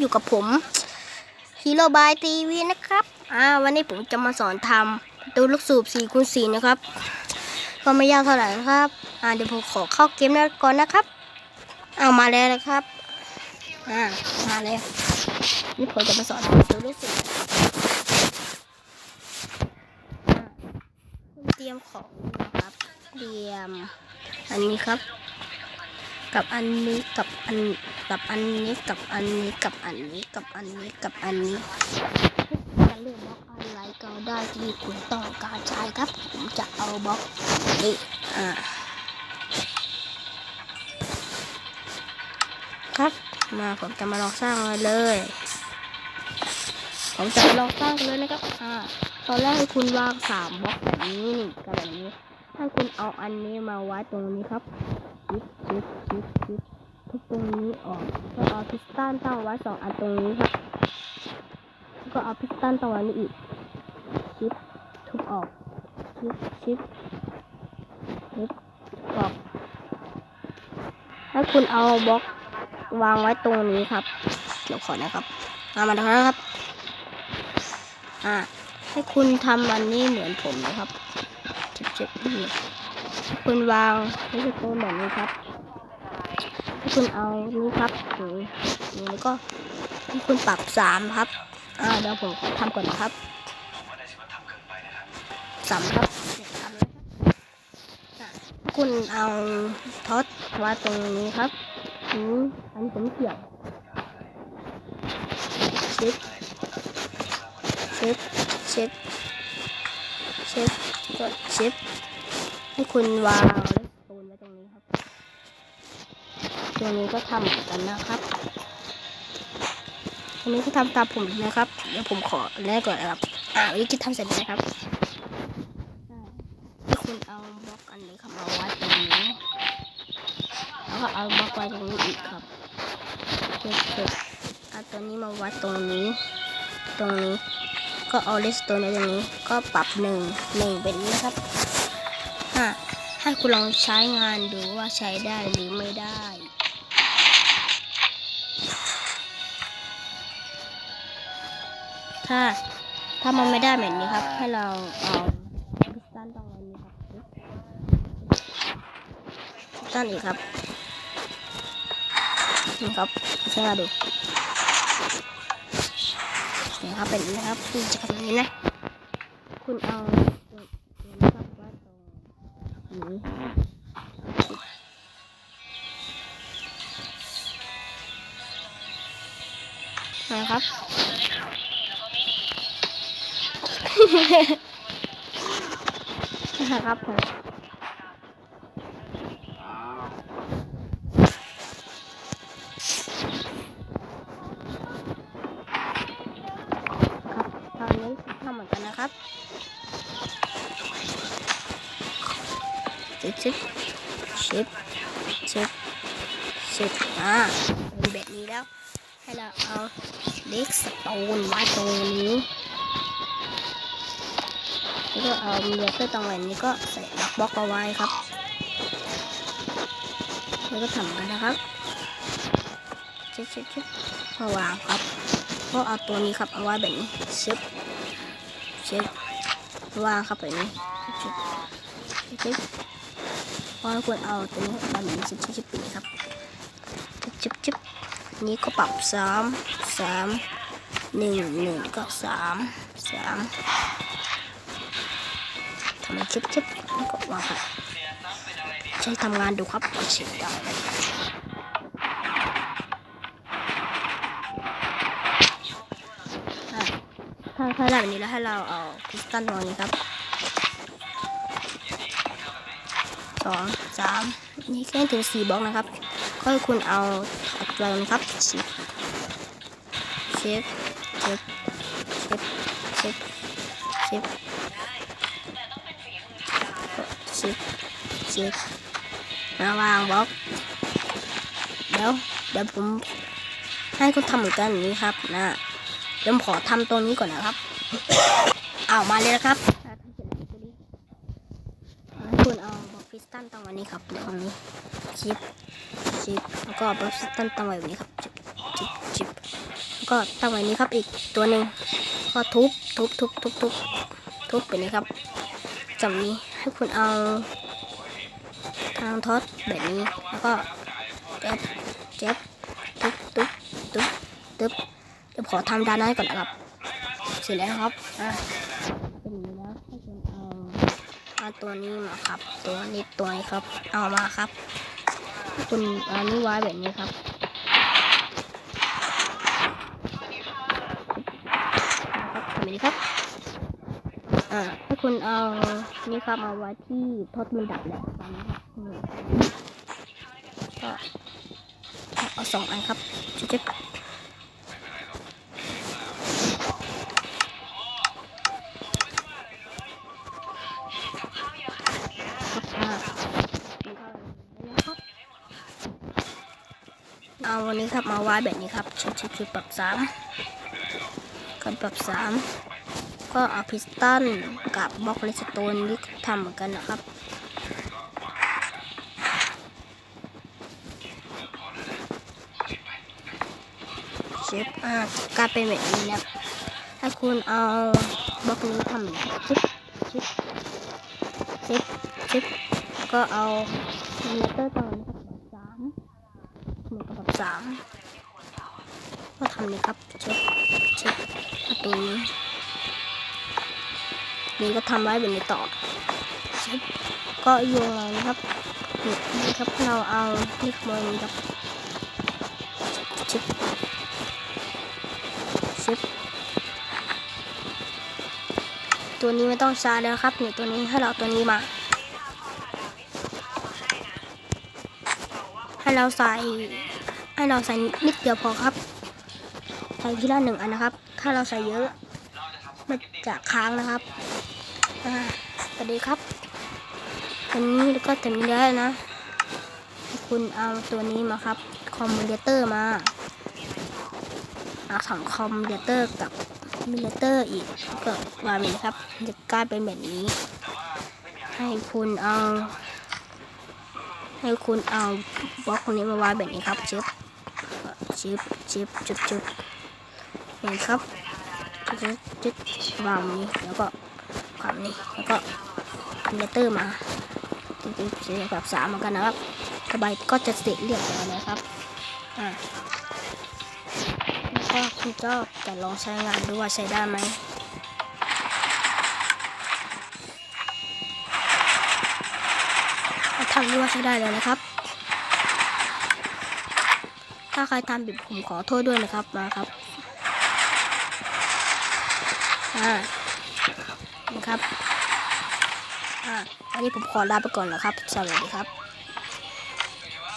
อยู่กับผมฮีโร่บายทีวีนะครับ อ่า วันนี้ผมจะมาสอนทำประตูลูกสูบ4คูณ4นะครับ ก็ไม่ยากเท่าไหร่นะครับ อ่า เดี๋ยวผมขอเข้าเกมแล้วก่อนนะครับ เอามาแล้วนะครับ อ่า มาแล้ว นี่ผมจะมาสอนทำประตูลูกสูบเตรียมของนะครับ เตรียม อันนี้ครับ กับอันนี้กับอันกับอันนี้กับอันนี้กับอันนี้กับอันนี้กับอันนี้จะเลือกบล็อกอะไรก็ได้ที่คุณต้องการใช้ครับ ผมจะเอาบล็อกนี้อ่าครับมาผมจะมาลองสร้างเลยเลย ผมจะลองสร้างเลยนะครับอ่าตอนแรกให้คุณวางสามบล็อกแบบนี้นี่กับแบบนี้ให้คุณเอาอันนี้มาไว้ตรงนี้ครับ ชิปชิปชิปชิปทุกตรงนี้ออกแล้วเอาพิสตันตั้งไว้สองอันตรงนี้ครับก็เอาพิสตันตั้งไว้นี่อีกชิปทุบออกชิปชิปชิปออกให้คุณเอาบล็อกวางไว้ตรงนี้ครับเดี๋ยวขอนะครับเอามาดูนะครับอ่าให้คุณทำอันนี้เหมือนผมนะครับชิปชิปนี่คุณวางนี่คือตัวแบบนี้ครับ คุณเอานี่ครับนี่นี่แล้วก็ให้คุณปรับสามครับ อ่าเดี๋ยวผมทำก่อนนะครับสามครับคุณเอาท็อตไว้ตรงนี้ครับอืมอันผมเกี่ยวชิปชิปชิปชิปกดชิปให้คุณวาง ตรงนี้ก็ทำเหมือนกันนะครับอันนี้ก็ทำตามผมนะครับเดี๋ยวผมขอแรกก่อนนะครับอ่าวิธีทำเสร็จแล้วครับอ่าให้คุณเอาบล็อกอันนี้ครับมาไว้ตรงนี้แล้วก็เอาบล็อกไว้ตรงนี้อีกครับเก็บเอาตัวนี้มาไว้ตรงนี้ ตรงนี้ก็เอาเลสโตนไว้ตรงนี้ก็ปรับหนึ่งหนึ่งเป็นนี้นะครับอะให้คุณลองใช้งานดูว่าใช้ได้หรือไม่ได้ ถ้า ถ้ามันไม่ได้แบบนี้ครับ ให้เราเอาพิสตันตรงนี้ครับพิสตันอีกครับนี่ครับใช้มาดูนี่ครับเป็นนะครับคุณจะทำแบบนี้นะ คุณเอานี้ครับไว้ตรงนี้นะครับ นะครับผมครับตอนนี้ทำเหมือนกันนะครับชิปชิปชิปชิปชิปอ่าเป็นแบบนี้แล้ว ให้เราเอาเล็กสโตนไว้ตรงนี้ แล้วก็เอาเรือเพื่อตรงแบบนี้ก็ใส่บล็อกเอาไว้ครับ แล้วก็ทำกันนะครับเช็ดเช็ดเช็ดมาวางครับ ก็เอาตัวนี้ครับเอาไว้แบบนี้ชึบชึบวางครับแบบนี้ชึบชึบพอควรเอาตัวนี้วาแบบนี้ชึบชึบชึบปีครับชึบชึบชึบนี้ก็ปรับสามสามหนึ่งหนึ่งก็สามสาม ทำให้ชิบชิบแล้วก็วางครับใช้ทำงานดูครับเช็คได้ไหมอะถ้าถ้าแบบนี้แล้วให้เราเอาพิสตันตรงนี้ครับสองสามนี่แค่ถึงสี่บล็อกนะครับ ก็คุณเอาอัดไว้นะครับชิปชิปชิปชิปชิปชิป ชิปชิมาวางบล็อก เดี๋ยว เดี๋ยวผมให้คุณทำเหมือนกันอย่างนี้ครับนะเดี๋ยวผมขอทำตรงนี้ก่อนนะครับเอามาเลยนะครับคุณเอาบล็อกพิสตันตั้งไว้นี่ครับตรงนี้ชิปชิปแล้วก็บล็อกพิสตันตั้งไว้แบบนี้ครับชิปชิปชิปก็ตั้งไว้นี้ครับอีกตัวหนึ่งก็ทุบทุบทุบทุบทุบทุบไปนี้ครับจำนี้ ให้คุณเอาทางทอดแบบนี้ แล้วก็เจ็บเจ็บตุ๊บตุ๊บตุ๊บตุ๊บเดี๋ยวขอทำด้านนั้นก่อนนะครับ เสร็จแล้วครับอะเป็นนี้แล้วให้คุณเอาเอาตัวนี้มาครับ ตัวนี้ตัวนี้ครับ เอามาครับให้คุณเอานี้ไว้แบบนี้ครับครับทำแบบนี้ครับอ่า คุณเอานี่ครับมาไว้ที่ทดมันดับแหละตามนี้ครับอืมก็เอาสองอันครับจิ๊บเอาวันนี้ครับมาไว้แบบนี้ครับชุดชุดชุดปรับสามกันปรับสาม ก็เอาพิสตันกับบล็อกเลสโตนที่ทำเหมือนกันนะครับเชฟอ่ากลารเป็นแบบนี้นะให้คุณเอาบล็อกนี้ทำอย่างนี้ชิปชิปชิปชิปก็เอามิเตอร์ตอนกับสามหนึ่งกับสามก็ทำเลยครับชิปชิปประตูนี้ นี่ก็ทำไว้แบบนี้ต่อ ก็โยงเลยนะครับนี่ครับเราเอานี่ขโมยนี้ครับชิปชิปตัวนี้ไม่ต้องใช้แล้วครับเนี่ยตัวนี้ให้เราตัวนี้มา ให้เราใส่ ให้เราใส่นิดเดียวพอครับใส่ทีละหนึ่งอันนะครับ ถ้าเราใส่เยอะมันจะค้างนะครับ สวัสดีครับตัวนี้แล้วก็ตัวนี้ได้นะ คุณเอาตัวนี้มาครับ คอมมูเลเตอร์มาเอาสองคอมมิเตอร์กับมิเตอร์อีกก็วางแบบนี้ครับ จะกลายเป็นแบบนี้ ให้คุณเอา ให้คุณเอาบล็อกคนนี้มาวางแบบนี้ครับชิปชิปชิปจุดจุดเห็นครับจุดจุดวางแบบนี้แล้วก็ ความนี้แล้วก็คอมิเตอร์มาจุดจุดจุดแบบสามเหมือนกันนะครับกระบายก็จะเสร็จเรียบร้อยแล้วครับอ่าก็คุณก็จะลองใช้งานดูว่าใช้ได้ไหมถ้าทำดูว่าใช้ได้เลยนะครับ ถ้าใครทำผิดผมขอโทษด้วยนะครับมาครับอ่า นะครับ อ่าวันนี้ผมขอลาไปก่อนแล้วครับ สวัสดีครับ